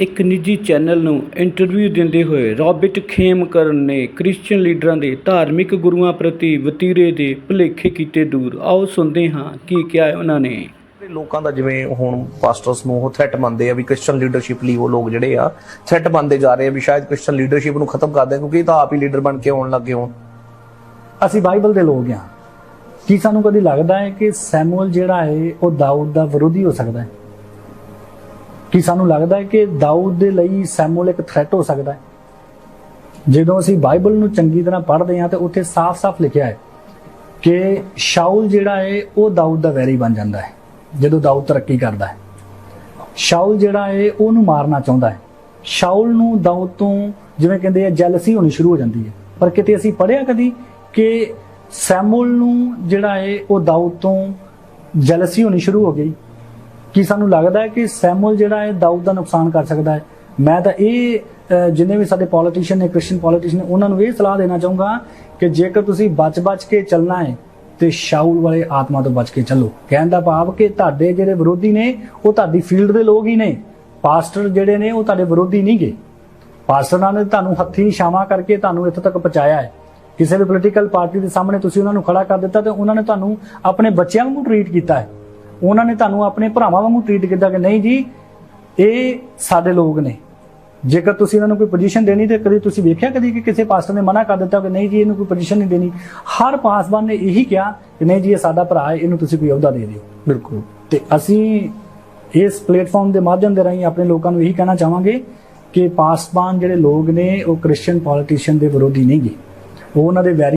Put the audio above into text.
ਇੱਕ ਨਿੱਜੀ ਚੈਨਲ ਨੂੰ ਇੰਟਰਵਿਊ ਦਿੰਦੇ ਹੋਏ ਰਾਬਰਟ ਖੇਮਕਰਨ ਨੇ ਕ੍ਰਿਸਚੀਅਨ ਲੀਡਰਾਂ ਦੇ ਧਾਰਮਿਕ ਗੁਰੂਆਂ ਪ੍ਰਤੀ ਵਤੀਰੇ ਦੇ ਭੁਲੇਖੇ ਕੀਤੇ ਦੂਰ। ਆਓ ਸੁਣਦੇ ਹਾਂ ਕੀ ਕਿਹਾ ਉਹਨਾਂ ਨੇ। ਲੋਕਾਂ ਦਾ ਜਿਵੇਂ ਹੁਣ ਪਾਸਟਰਸ ਨੂੰ ਉਹ ਥ੍ਰੈਟ ਮੰਨਦੇ ਆ ਵੀ ਕ੍ਰਿਸਚੀਅਨ ਲੀਡਰਸ਼ਿਪ ਲਈ ਉਹ ਲੋਕ ਜਿਹੜੇ ਆ ਥ੍ਰੈਟ ਮੰਨਦੇ ਜਾ ਰਹੇ ਆ ਵੀ ਸ਼ਾਇਦ ਕ੍ਰਿਸਚੀਅਨ ਲੀਡਰਸ਼ਿਪ ਨੂੰ ਖਤਮ ਕਰ ਦੇਣ ਕਿਉਂਕਿ ਇਹ ਤਾਂ ਆਪ ਹੀ ਲੀਡਰ ਬਣ ਕੇ ਆਉਣ ਲੱਗੇ ਹੋਣ। ਅਸੀਂ ਬਾਈਬਲ ਦੇ ਲੋਕ ਹਾਂ। ਕੀ ਸਾਨੂੰ ਕਦੀ ਲੱਗਦਾ ਹੈ ਕਿ ਸੈਮੂਅਲ ਜਿਹੜਾ ਹੈ ਉਹ ਦਾਊਦ ਦਾ ਵਿਰੋਧੀ ਹੋ ਸਕਦਾ ਹੈ? ਕੀ ਸਾਨੂੰ ਲੱਗਦਾ ਹੈ ਕਿ ਦਾਊਦ ਦੇ ਲਈ ਸੈਮੂਅਲ ਇੱਕ ਥ੍ਰੈਟ ਹੋ ਸਕਦਾ ਹੈ। ਜਦੋਂ ਅਸੀਂ ਬਾਈਬਲ ਨੂੰ ਚੰਗੀ ਤਰ੍ਹਾਂ ਪੜ੍ਹਦੇ ਹਾਂ ਤੇ ਉੱਥੇ ਸਾਫ਼-ਸਾਫ਼ ਲਿਖਿਆ ਹੈ ਕਿ ਸ਼ਾਉਲ ਜਿਹੜਾ ਹੈ, ਉਹ ਦਾਊਦ ਦਾ ਵੈਰੀ ਬਣ ਜਾਂਦਾ ਹੈ, ਜਦੋਂ ਦਾਊਦ ਤਰੱਕੀ ਕਰਦਾ ਹੈ। ਸ਼ਾਉਲ ਜਿਹੜਾ ਹੈ, ਉਹਨੂੰ ਮਾਰਨਾ ਚਾਹੁੰਦਾ ਹੈ। ਸ਼ਾਉਲ ਨੂੰ ਦਾਊਦ ਤੋਂ ਜਿਵੇਂ ਕਹਿੰਦੇ ਆ ਜੈਲਸੀ ਹੋਣੀ ਸ਼ੁਰੂ ਹੋ ਜਾਂਦੀ ਹੈ। ਪਰ ਕਿਤੇ ਅਸੀਂ ਪੜ੍ਹਿਆ ਕਦੀ ਕਿ ਸੈਮੂਅਲ ਨੂੰ ਜਿਹੜਾ ਹੈ, ਉਹ ਦਾਊਦ ਤੋਂ ਜੈਲਸੀ ਹੋਣੀ ਸ਼ੁਰੂ ਹੋ ਗਈ। ਕੀ ਸਾਨੂੰ ਲੱਗਦਾ ਹੈ ਕਿ ਸੈਮੂਅਲ ਜਿਹੜਾ ਹੈ, ਦਾਊਦ ਦਾ ਨੁਕਸਾਨ ਕਰ ਸਕਦਾ ਹੈ? ਮੈਂ ਤਾਂ ਇਹ ਜਿੰਨੇ ਵੀ ਸਾਡੇ ਪੋਲੀਟੀਸ਼ੀਅਨ ਨੇ ਕ੍ਰਿਸਚੀਅਨ ਪੋਲੀਟੀਸ਼ੀਅਨ ਨੇ, ਉਹਨਾਂ ਨੂੰ ਇਹ ਸਲਾਹ ਦੇਣਾ ਚਾਹੂੰਗਾ ਕਿ ਜੇਕਰ ਤੁਸੀਂ ਬਚ-ਬਚ ਕੇ ਚੱਲਣਾ ਹੈ, ਤੇ ਸ਼ਾਉਲ ਵਾਲੇ ਆਤਮਾ ਤੋਂ ਬਚ ਕੇ ਚੱਲੋ। ਕਹਿਣ ਦਾ ਭਾਵ ਕਿ ਤੁਹਾਡੇ ਜਿਹੜੇ ਵਿਰੋਧੀ ਨੇ, ਉਹ ਤੁਹਾਡੀ ਫੀਲਡ ਦੇ ਲੋਕ ਹੀ ਨੇ। ਪਾਸਟਰ ਜਿਹੜੇ ਨੇ, ਉਹ ਤੁਹਾਡੇ ਵਿਰੋਧੀ ਨਹੀਂ ਗੇ। ਪਾਸਟਰਾਂ ਨੇ ਤੁਹਾਨੂੰ ਹੱਥੀਂ ਛਾਵਾਂ ਕਰਕੇ ਤੁਹਾਨੂੰ ਇੱਥੇ ਤੱਕ ਪਹੁੰਚਾਇਆ ਹੈ। ਕਿਸੇ ਵੀ ਪੋਲੀਟੀਕਲ ਪਾਰਟੀ ਦੇ ਸਾਹਮਣੇ ਤੁਸੀਂ ਉਹਨਾਂ ਨੂੰ ਖੜਾ ਕਰ ਦਿੱਤਾ ਤੇ ਉਹਨਾਂ ਨੇ ਤੁਹਾਨੂੰ ਆਪਣੇ ਬੱਚਿਆਂ ਵਾਂਗੂ ਟਰੀਟ ਕੀਤਾ ਹੈ। ਉਹਨਾਂ ਨੇ ਤੁਹਾਨੂੰ ਆਪਣੇ ਭਰਾਵਾਂ ਵਾਂਗੂ ਟਰੀਟ ਕੀਤਾ ਕਿ ਨਹੀਂ ਜੀ ਇਹ ਸਾਡੇ ਲੋਕ ਨੇ। ਜੇਕਰ ਤੁਸੀਂ ਇਹਨਾਂ ਨੂੰ ਕੋਈ ਪੋਜੀਸ਼ਨ ਦੇਣੀ ਤੇ ਕਦੀ ਤੁਸੀਂ ਵੇਖਿਆ ਕਦੀ ਕਿ ਕਿਸੇ ਪਾਸਟਰ ਨੇ ਮਨਾ ਕਰ ਦਿੱਤਾ ਕਿ ਨਹੀਂ ਜੀ ਇਹਨੂੰ ਕੋਈ ਪੋਜੀਸ਼ਨ ਨਹੀਂ ਦੇਣੀ? ਹਰ ਪਾਸਬਾਨ ਨੇ ਇਹੀ ਕਿਹਾ ਕਿ ਨਹੀਂ ਜੀ ਇਹ ਸਾਡਾ ਭਰਾ ਹੈ ਇਹਨੂੰ ਤੁਸੀਂ ਕੋਈ ਅਹੁਦਾ ਦੇ ਦਿਓ। ਬਿਲਕੁਲ। ਤੇ ਅਸੀਂ ਇਸ ਪਲੇਟਫਾਰਮ ਦੇ ਮਾਧਿਅਮ ਦੇ ਰਾਹੀਂ ਆਪਣੇ ਲੋਕਾਂ ਨੂੰ ਇਹੀ ਕਹਿਣਾ ਚਾਹਾਂਗੇ ਕਿ ਪਾਸਬਾਨ ਜਿਹੜੇ ਲੋਕ ਨੇ ਉਹ ਕ੍ਰਿਸਚੀਅਨ ਪੋਲੀਟੀਸ਼ੀਅਨ ਦੇ ਵਿਰੋਧੀ ਨਹੀਂ ਗੇ ਉਹ ਉਹਨਾਂ ਦੇ ਵੈਰੀ